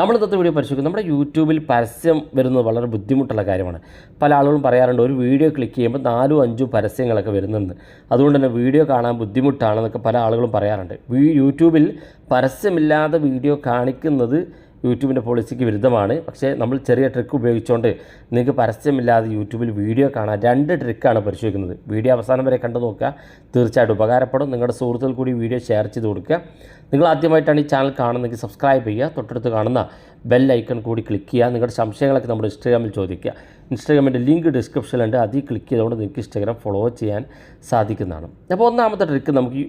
നമ്മൾ ഇന്നത്തെ വീഡിയോ പരിശോധിക്കും നമ്മുടെ യൂട്യൂബിൽ പരസ്യം വരുന്നത് വളരെ ബുദ്ധിമുട്ടുള്ള കാര്യമാണ്. പല ആളുകളും പറയാറുണ്ട് ഒരു വീഡിയോ ക്ലിക്ക് ചെയ്യുമ്പോൾ നാലും അഞ്ചും പരസ്യങ്ങളൊക്കെ വരുന്നുണ്ട്. അതുകൊണ്ട് തന്നെ വീഡിയോ കാണാൻ ബുദ്ധിമുട്ടാണെന്നൊക്കെ പല ആളുകളും പറയാറുണ്ട്. യൂട്യൂബിൽ പരസ്യമില്ലാതെ വീഡിയോ കാണിക്കുന്നത് യൂട്യൂബിന്റെ പോളിസിക്ക് വിരുദ്ധമാണ്. പക്ഷേ നമ്മൾ ചെറിയ ട്രിക്ക് ഉപയോഗിച്ചുകൊണ്ട് നിങ്ങൾക്ക് പരസ്യമില്ലാതെ യൂട്യൂബിൽ വീഡിയോ കാണാൻ രണ്ട് ട്രിക്കാണ് പരിശോധിക്കുന്നത്. വീഡിയോ അവസാനം വരെ കണ്ടു നോക്കുക. തീർച്ചയായിട്ടും ഉപകാരപ്പെടും. നിങ്ങളുടെ സുഹൃത്തുക്കൾ കൂടി വീഡിയോ ഷെയർ ചെയ്ത് കൊടുക്കുക. നിങ്ങൾ ആദ്യമായിട്ടാണ് ഈ ചാനൽ കാണുന്നതെങ്കിൽ സബ്സ്ക്രൈബ് ചെയ്യുക തൊട്ടടുത്ത് കാണുന്ന ബെൽ ഐക്കൺ കൂടി ക്ലിക്ക് ചെയ്യുക. നിങ്ങളുടെ സംശയങ്ങളൊക്കെ നമ്മുടെ ഇൻസ്റ്റാഗ്രാമിൽ ചോദിക്കുക. ഇൻസ്റ്റാഗ്രാമിന്റെ ലിങ്ക് ഡിസ്ക്രിപ്ഷനിലുണ്ട് അതിൽ ക്ലിക്ക് ചെയ്തുകൊണ്ട് നിങ്ങൾക്ക് ഇൻസ്റ്റാഗ്രാം ഫോളോ ചെയ്യാൻ സാധിക്കുന്നതാണ്. അപ്പോൾ ഒന്നാമത്തെ ട്രിക്ക് നമുക്ക്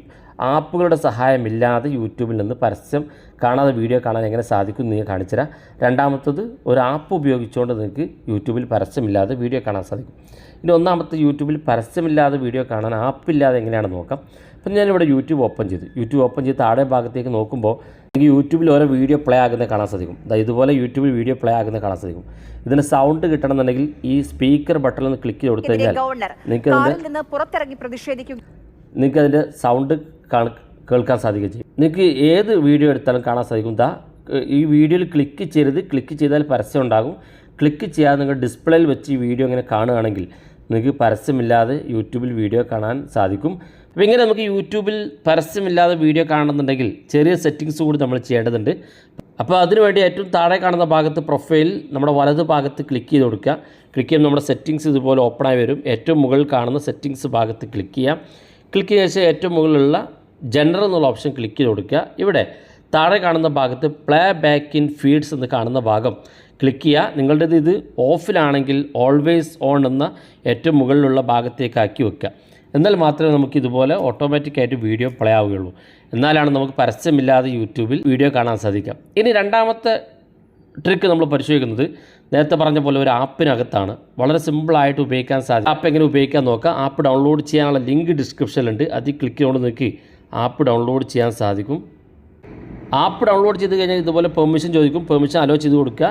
ആപ്പുകളുടെ സഹായമില്ലാതെ യൂട്യൂബിൽ നിന്ന് പരസ്യം കാണാതെ വീഡിയോ കാണാൻ എങ്ങനെ സാധിക്കും ഞാൻ കാണിച്ചു തരാം. രണ്ടാമത്തത് ഒരു ആപ്പ് ഉപയോഗിച്ചുകൊണ്ട് നിങ്ങൾക്ക് യൂട്യൂബിൽ പരസ്യമില്ലാതെ വീഡിയോ കാണാൻ സാധിക്കും. ഇനി ഒന്നാമത്തെ യൂട്യൂബിൽ പരസ്യമില്ലാതെ വീഡിയോ കാണാൻ ആപ്പില്ലാതെ എങ്ങനെയാണ് നോക്കാം. അപ്പം ഞാനിവിടെ യൂട്യൂബ് ഓപ്പൺ ചെയ്തു. യൂട്യൂബ് ഓപ്പൺ ചെയ്ത് താഴെ ഭാഗത്തേക്ക് നോക്കുമ്പോൾ എനിക്ക് യൂട്യൂബിൽ ഓരോ വീഡിയോ പ്ലേ ആകുന്നത് കാണാൻ സാധിക്കും. ഇതുപോലെ യൂട്യൂബിൽ വീഡിയോ പ്ലേ ആകുന്നത് കാണാൻ സാധിക്കും. ഇതിന് സൗണ്ട് കിട്ടണമെന്നുണ്ടെങ്കിൽ ഈ സ്പീക്കർ ബട്ടൺ ഒന്ന് ക്ലിക്ക് ചെയ്ത് കൊടുത്തു കഴിഞ്ഞാൽ നിങ്ങൾക്ക് അതിന്റെ പുറത്തിറങ്ങി പ്രതിഷേധിക്കുക നിങ്ങൾക്ക് അതിന്റെ സൗണ്ട് കേൾക്കാൻ സാധിക്കുകയും ചെയ്യും. നിങ്ങൾക്ക് ഏത് വീഡിയോ എടുത്താലും കാണാൻ സാധിക്കും. ദാ ഈ വീഡിയോയിൽ ക്ലിക്ക് ചെയ്യരുത്. ക്ലിക്ക് ചെയ്താൽ പരസ്യം ഉണ്ടാകും. ക്ലിക്ക് ചെയ്യാതെ നിങ്ങൾ ഡിസ്പ്ലേയിൽ വെച്ച് ഈ വീഡിയോ ഇങ്ങനെ കാണുകയാണെങ്കിൽ നിങ്ങൾക്ക് പരസ്യമില്ലാതെ യൂട്യൂബിൽ വീഡിയോ കാണാൻ സാധിക്കും. അപ്പോൾ ഇങ്ങനെ നമുക്ക് യൂട്യൂബിൽ പരസ്യമില്ലാതെ വീഡിയോ കാണണമെന്നുണ്ടെങ്കിൽ ചെറിയ സെറ്റിങ്സ് കൂടി നമ്മൾ ചെയ്യേണ്ടതുണ്ട്. അപ്പോൾ അതിനുവേണ്ടി ഏറ്റവും താഴെ കാണുന്ന ഭാഗത്ത് പ്രൊഫൈൽ നമ്മുടെ വലത് ഭാഗത്ത് ക്ലിക്ക് ചെയ്ത് കൊടുക്കുക. ക്ലിക്ക് ചെയ്യുമ്പോൾ നമ്മുടെ സെറ്റിങ്സ് ഇതുപോലെ ഓപ്പൺ ആയി വരും. ഏറ്റവും മുകളിൽ കാണുന്ന സെറ്റിങ്സ് ഭാഗത്ത് ക്ലിക്ക് ചെയ്യാം ക്ലിക്ക് ചെയ്ത ശേഷം ഏറ്റവും മുകളിലുള്ള ജനറൽ എന്നുള്ള ഓപ്ഷൻ ക്ലിക്ക് ചെയ്ത് കൊടുക്കുക. ഇവിടെ താഴെ കാണുന്ന ഭാഗത്ത് പ്ലേ ബാക്ക് ഇൻ ഫീഡ്സ് എന്ന് കാണുന്ന ഭാഗം ക്ലിക്ക് ചെയ്യുക. നിങ്ങളുടേത് ഇത് ഓഫിലാണെങ്കിൽ ഓൾവേസ് ഓൺ എന്ന ഏറ്റവും മുകളിലുള്ള ഭാഗത്തേക്ക് ആക്കി വെക്കുക. എന്നാൽ മാത്രമേ നമുക്ക് ഇതുപോലെ ഓട്ടോമാറ്റിക്കായിട്ട് വീഡിയോ പ്ലേ ആവുകയുള്ളൂ. എന്നാലാണ് നമുക്ക് പരസ്യമില്ലാതെ യൂട്യൂബിൽ വീഡിയോ കാണാൻ സാധിക്കുക ഇനി രണ്ടാമത്തെ ട്രിക്ക് നമ്മൾ പരിശോധിക്കുന്നത് നേരത്തെ പറഞ്ഞ പോലെ ഒരു ആപ്പിനകത്താണ് വളരെ സിമ്പിളായിട്ട് ഉപയോഗിക്കാൻ സാധിക്കും. ആപ്പ് എങ്ങനെ ഉപയോഗിക്കാൻ നോക്കാം? ആപ്പ് ഡൗൺലോഡ് ചെയ്യാനുള്ള ലിങ്ക് ഡിസ്ക്രിപ്ഷനിലുണ്ട് അതിൽ ക്ലിക്ക് ചെയ്തുകൊണ്ട് നോക്കി ആപ്പ് ഡൗൺലോഡ് ചെയ്യാൻ സാധിക്കും. ആപ്പ് ഡൗൺലോഡ് ചെയ്ത് കഴിഞ്ഞാൽ ഇതുപോലെ പെർമിഷൻ ചോദിക്കും. പെർമിഷൻ അലോ ചെയ്ത് കൊടുക്കുക.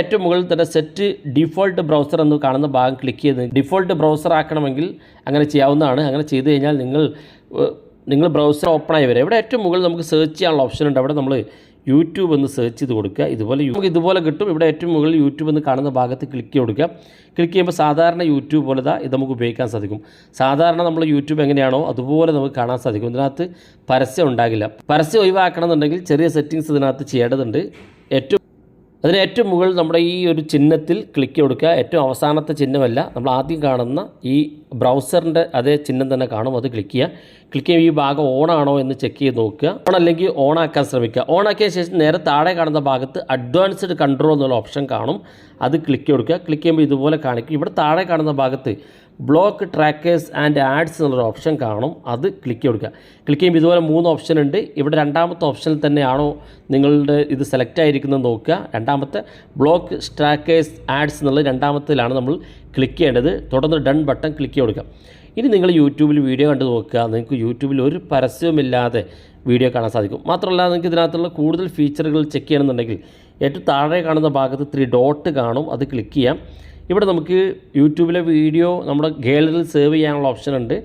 ഏറ്റവും മുകളിൽ തന്നെ സെറ്റ് ഡിഫോൾട്ട് ബ്രൗസർ എന്ന് കാണുന്ന ഭാഗം ക്ലിക്ക് ചെയ്ത് ഡിഫോൾട്ട് ബ്രൗസർ ആക്കണമെങ്കിൽ അങ്ങനെ ചെയ്യാവുന്നതാണ്. അങ്ങനെ ചെയ്ത് കഴിഞ്ഞാൽ നിങ്ങൾ നിങ്ങൾ ബ്രൗസർ ഓപ്പൺ ആയി വരും ഇവിടെ ഏറ്റവും മുകളിൽ നമുക്ക് സെർച്ച് ചെയ്യാനുള്ള ഓപ്ഷൻ ഉണ്ട്. അവിടെ നമ്മൾ യൂട്യൂബ് എന്ന് സെർച്ച് ചെയ്ത് കൊടുക്കുക. ഇതുപോലെ നമുക്ക് ഇതുപോലെ കിട്ടും. ഇവിടെ ഏറ്റവും മുകളിൽ യൂട്യൂബ് എന്ന് കാണുന്ന ഭാഗത്ത് ക്ലിക്ക് കൊടുക്കുക. ക്ലിക്ക് ചെയ്യുമ്പോൾ സാധാരണ യൂട്യൂബ് പോലെ ദാ ഇത് നമുക്ക് ഉപയോഗിക്കാൻ സാധിക്കും. സാധാരണ നമ്മൾ യൂട്യൂബ് എങ്ങനെയാണോ അതുപോലെ നമുക്ക് കാണാൻ സാധിക്കും. ഇതിനകത്ത് പരസ്യം ഉണ്ടാകില്ല. പരസ്യം ഒഴിവാക്കണം എന്നുണ്ടെങ്കിൽ ചെറിയ സെറ്റിങ്സ് ഇതിനകത്ത് ചെയ്യേണ്ടതുണ്ട്. ഏറ്റവും അതിന് ഏറ്റവും മുകളിൽ നമ്മുടെ ഈ ഒരു ചിഹ്നത്തിൽ ക്ലിക്ക് കൊടുക്കുക. ഏറ്റവും അവസാനത്തെ ചിഹ്നമല്ല. നമ്മൾ ആദ്യം കാണുന്ന ഈ ബ്രൗസറിന്റെ അതേ ചിഹ്നം തന്നെ കാണും. അത് ക്ലിക്ക് ചെയ്യുക. ക്ലിക്ക് ചെയ്യുമ്പോൾ ഈ ഭാഗം ഓൺ ആണോ എന്ന് ചെക്ക് ചെയ്ത് നോക്കുക. ഓൺ അല്ലെങ്കിൽ ഓൺ ആക്കാൻ ശ്രമിക്കുക. ഓൺ ആക്കിയ ശേഷം നേരെ താഴെ കാണുന്ന ഭാഗത്ത് അഡ്വാൻസ്ഡ് കൺട്രോൾ എന്നുള്ള ഓപ്ഷൻ കാണും. അത് ക്ലിക്ക് കൊടുക്കുക. ക്ലിക്ക് ചെയ്യുമ്പോൾ ഇതുപോലെ കാണിക്കും. ഇവിടെ താഴെ കാണുന്ന ഭാഗത്ത് ബ്ലോക്ക് ട്രാക്കേഴ്സ് ആൻഡ് ആഡ്സ് എന്നുള്ളൊരു ഓപ്ഷൻ കാണും. അത് ക്ലിക്ക് കൊടുക്കുക ക്ലിക്ക് ചെയ്യുമ്പോൾ ഇതുപോലെ മൂന്ന് ഓപ്ഷൻ ഉണ്ട്. ഇവിടെ രണ്ടാമത്തെ ഓപ്ഷനിൽ തന്നെയാണോ നിങ്ങളുടെ ഇത് സെലക്ട് ആയിരിക്കുന്നത് നോക്കുക. രണ്ടാമത്തെ ബ്ലോക്ക് ട്രാക്കേഴ്സ് ആഡ്സ് എന്നുള്ള രണ്ടാമത്തിലാണ് നമ്മൾ ക്ലിക്ക് ചെയ്യേണ്ടത്. തുടർന്ന് ഡൺ ബട്ടൺ ക്ലിക്ക് കൊടുക്കുക ഇനി നിങ്ങൾ യൂട്യൂബിൽ വീഡിയോ കണ്ടു നോക്കുക. നിങ്ങൾക്ക് യൂട്യൂബിൽ ഒരു പരസ്യവുമില്ലാതെ വീഡിയോ കാണാൻ സാധിക്കും. മാത്രമല്ല നിങ്ങൾക്ക് ഇതിനകത്തുള്ള കൂടുതൽ ഫീച്ചറുകൾ ചെക്ക് ചെയ്യണമെന്നുണ്ടെങ്കിൽ ഏറ്റവും താഴെ കാണുന്ന ഭാഗത്ത് ത്രീ ഡോട്ട് കാണും. അത് ക്ലിക്ക് ചെയ്യാം. ഇവിടെ നമുക്ക് യൂട്യൂബിലെ വീഡിയോ നമ്മുടെ ഗാലറിയിൽ സേവ് ചെയ്യാനുള്ള ഓപ്ഷൻ ഉണ്ട്.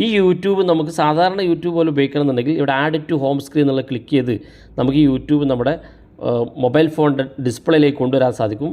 ഈ യൂട്യൂബ് നമുക്ക് സാധാരണ യൂട്യൂബ് പോലെ ഉപയോഗിക്കണമെന്നുണ്ടെങ്കിൽ ഇവിടെ ആഡ് ടു ഹോം സ്ക്രീൻ എന്നുള്ള ക്ലിക്ക് ചെയ്ത് നമുക്ക് ഈ യൂട്യൂബ് നമ്മുടെ മൊബൈൽ ഫോണിന്റെ ഡിസ്പ്ലേയിലേക്ക് കൊണ്ടുവരാൻ സാധിക്കും.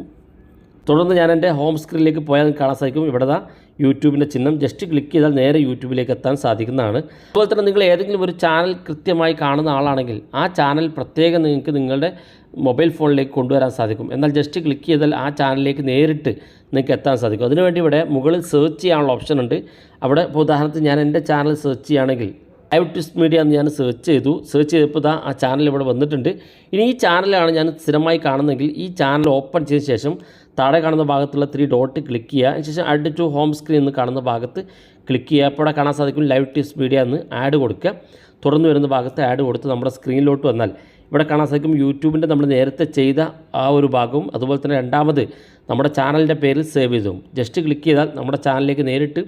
തുടർന്ന് ഞാൻ എന്റെ ഹോം സ്ക്രീനിലേക്ക് പോയാൽ കാണാൻ സാധിക്കും. ഇവിടെ ദാ യൂട്യൂബിന്റെ ചിഹ്നം. ജസ്റ്റ് ക്ലിക്ക് ചെയ്താൽ നേരെ യൂട്യൂബിലേക്ക് എത്താൻ സാധിക്കുന്നതാണ്. അതുപോലെ തന്നെ നിങ്ങൾ ഏതെങ്കിലും ഒരു ചാനൽ കൃത്യമായി കാണുന്ന ആളാണെങ്കിൽ ആ ചാനൽ പ്രത്യേകം നിങ്ങൾക്ക് നിങ്ങളുടെ മൊബൈൽ ഫോണിലേക്ക് കൊണ്ടുവരാൻ സാധിക്കും. എന്നാൽ ജസ്റ്റ് ക്ലിക്ക് ചെയ്താൽ ആ ചാനലിലേക്ക് നേരിട്ട് നിങ്ങൾക്ക് എത്താൻ സാധിക്കും. അതിനുവേണ്ടി ഇവിടെ മുകളിൽ സെർച്ച് ചെയ്യാനുള്ള ഓപ്ഷൻ ഉണ്ട്. അവിടെ ഇപ്പോൾ ഉദാഹരണത്തിന് ഞാൻ എന്റെ ചാനൽ സെർച്ച് ചെയ്യുകയാണെങ്കിൽ ലൈവ് ട്വിസ്റ്റ് മീഡിയ എന്ന് ഞാൻ സെർച്ച് ചെയ്തു. സെർച്ച് ചെയ്തപ്പോൾ ആ ചാനൽ ഇവിടെ വന്നിട്ടുണ്ട്. ഇനി ഈ ചാനലാണ് ഞാൻ സ്ഥിരമായി കാണുന്നതെങ്കിൽ ഈ ചാനൽ ഓപ്പൺ ചെയ്ത ശേഷം താഴെ കാണുന്ന ഭാഗത്തുള്ള ത്രീ ഡോട്ട് ക്ലിക്ക് ചെയ്യുക. അതിനുശേഷം ആഡ് ടു ഹോം സ്ക്രീൻ എന്ന് കാണുന്ന ഭാഗത്ത് ക്ലിക്ക് ചെയ്യുക. അപ്പോൾ കാണാൻ സാധിക്കും ലൈവ് ട്വിസ്റ്റ് മീഡിയ എന്ന് ആഡ് കൊടുക്കുക. തുറന്നു വരുന്ന ഭാഗത്ത് ആഡ് കൊടുത്ത് നമ്മുടെ സ്ക്രീനിലോട്ട് വന്നാൽ ഇവിടെ കാണാൻ സാധിക്കും യൂട്യൂബിന്റെ നമ്മൾ നേരത്തെ ചെയ്ത ആ ഒരു ഭാഗവും അതുപോലെ തന്നെ രണ്ടാമത് നമ്മുടെ ചാനലിന്റെ പേരിൽ സേവ് ചെയ്തു ജസ്റ്റ് ക്ലിക്ക് ചെയ്താൽ നമ്മുടെ ചാനലിലേക്ക് നേരിട്ട്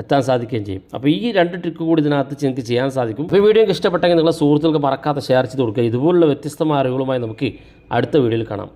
എത്താൻ സാധിക്കുകയും ചെയ്യും. അപ്പോൾ ഈ രണ്ട് ട്രിക്ക് കൂടി ഇതിനകത്ത് നിങ്ങൾക്ക് ചെയ്യാൻ സാധിക്കും. അപ്പോൾ ഈ വീഡിയോ ഇഷ്ടപ്പെട്ടെങ്കിൽ നിങ്ങളുടെ സുഹൃത്തുക്കൾക്ക് മറക്കാതെ ഷെയർ ചെയ്ത് കൊടുക്കുക. ഇതുപോലുള്ള വ്യത്യസ്തമായ അറിവുകളുമായി നമുക്ക് അടുത്ത വീഡിയോയിൽ കാണാം.